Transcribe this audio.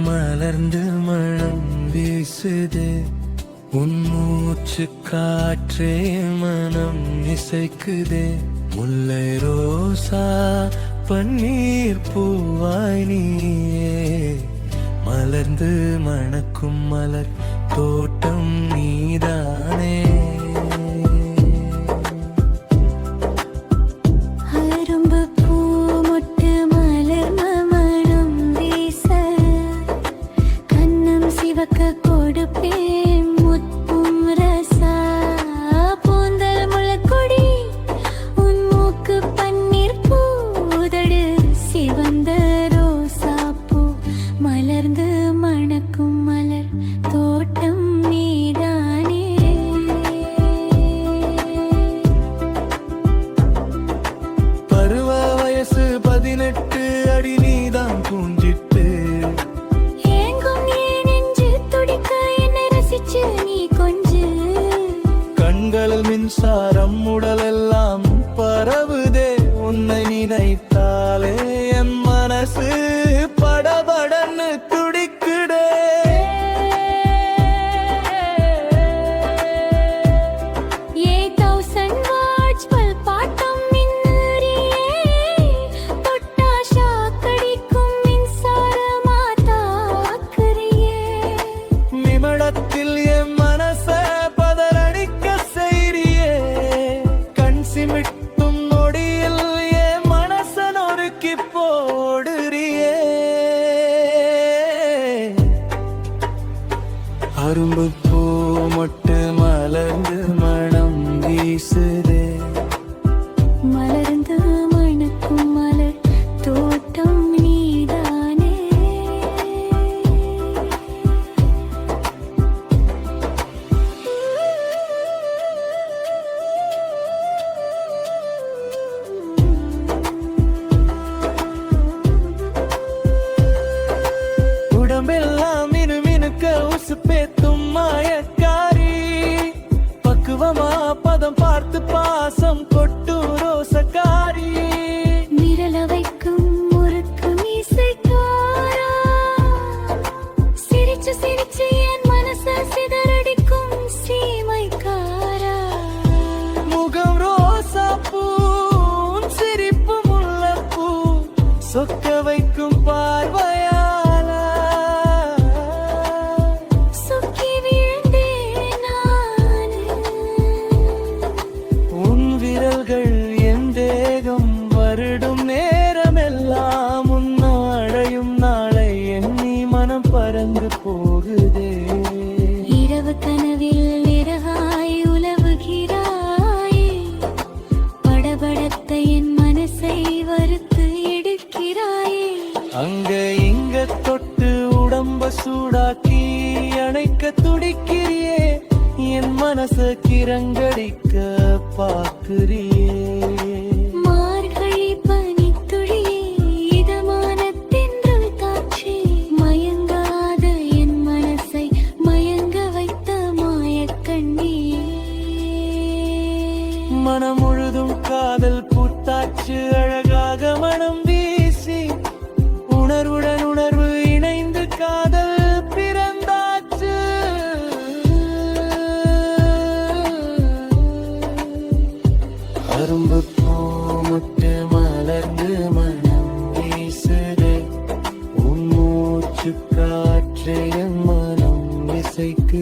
மலர்ந்து மனம் வீசுது. உன் மூச்சு காற்றே மனம் இசைக்குது. முல்லை ரோசா பன்னீர் பூவாய் நீயே. மலர்ந்து மணக்கும் மலர் தோட்டம் நீ கண்களில் மின்சாரம் உடலெல்லாம் பரவுதே. உன்னை நினைத்தாலே என் மனசு படபடன்னு துடிக்குடே அரும்பு பூ மொட்டு பதம் பார்த்து பாசம் கொட்டு ரோசக்காரி. மிரள வைக்கும் முறுக்கு மீசைக்காரா சிரிச்சு சிரிச்சு என் மனச சிதறடிக்கும் சீமைக்காரா? முகம் ரோசா பூ சிரிப்பு முல்லப்பூ சொக்க வைக்கும் என் மனசை வறுத்து எடுக்கிறாயே. அங்க இங்க தொட்டு உடம்ப சூடாக்கி அணைக்க துடிக்கிறியே. என் மனச கிறங்கடிக்க பாக்குறியே மார்கழி பனித்துளியே இதமான தென்றல் காற்றே. மயங்காத என் மனசை மயங்க வைத்த மாயக்கண்ணியே மனம் முழுதும் காதல் பார்த்தாச்சு அழகாக மனம் வீசி உணர்வுடன் உணர்வு இணைந்து காதல் பிறந்தாச்சு. அரும்பு பூமுட்டு மலர்ந்து மனம் வீசுது. உன் மூச்சு காற்று என் மனம் இசைக்கு